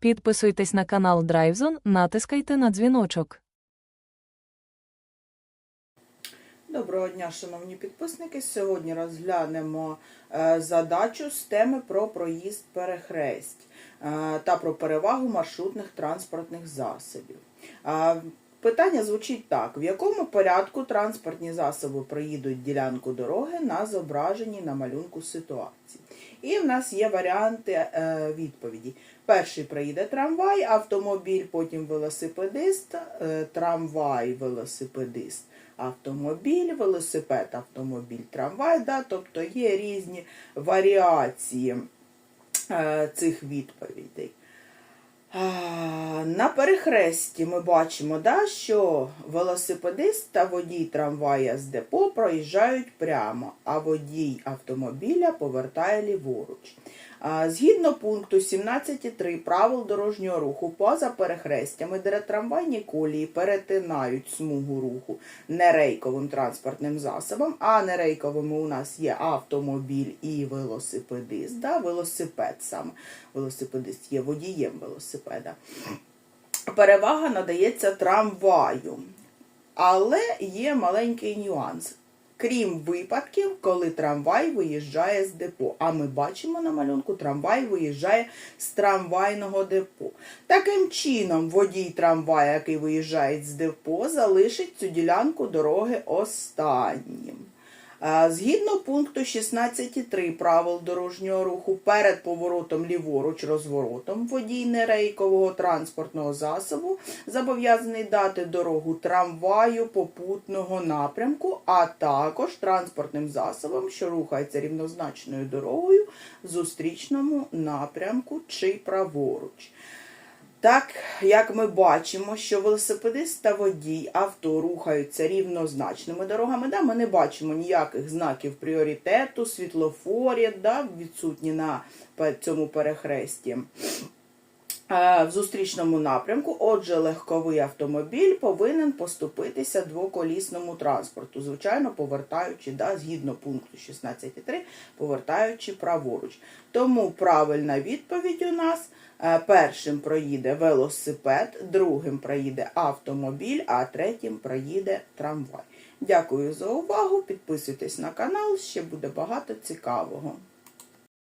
Підписуйтесь на канал Драйвзон, натискайте на дзвіночок. Доброго дня, шановні підписники. Сьогодні розглянемо е, задачу з теми про проїзд перехресть е, та про перевагу маршрутних транспортних засобів. Питання звучить так: в якому порядку транспортні засоби проїдуть ділянку дороги на зображеній на малюнку ситуації? І в нас є варіанти е, відповіді. Перший проїде трамвай, автомобіль, потім велосипедист, е, трамвай, велосипедист, автомобіль, велосипед, автомобіль, трамвай. Да? Тобто є різні варіації е, цих відповідей. На перехресті ми бачимо, да, що велосипедист та водій трамвая з депо проїжджають прямо, а водій автомобіля повертає ліворуч. Згідно пункту 17.3 правил дорожнього руху, поза перехрестями, де трамвайні колії перетинають смугу руху нерейковим транспортним засобом, а нерейковими у нас є автомобіль і велосипедист, да, велосипед саме. Велосипедист є водієм велосипеда. Перевага надається трамваю. Але є маленький нюанс. Крім випадків, коли трамвай виїжджає з депо. А ми бачимо на малюнку, трамвай виїжджає з трамвайного депо. Таким чином, водій трамвая, який виїжджає з депо, залишить цю ділянку дороги останнім. Е, Згідно пункту 16.3 правил дорожнього руху, перед поворотом ліворуч розворотом водій нерейкового транспортного засобу зобов'язаний дати дорогу трамваю попутного напрямку, а також транспортним засобам, що рухається рівнозначною дорогою зустрічному напрямку чи праворуч. Так, як ми бачимо, що велосипедист та водій авто рухаються рівнозначними дорогами, да, ми не бачимо ніяких знаків пріоритету, світлофорів, да, відсутні на цьому перехресті. Е, В зустрічному напрямку, отже, легковий автомобіль повинен поступитися двоколісному транспорту, звичайно, повертаючи, да, згідно пункту 16.3, повертаючи праворуч. Тому правильна відповідь у нас е, першим проїде велосипед, другим проїде автомобіль, а третім проїде трамвай. Дякую за увагу. Підписуйтесь на канал, ще буде багато цікавого.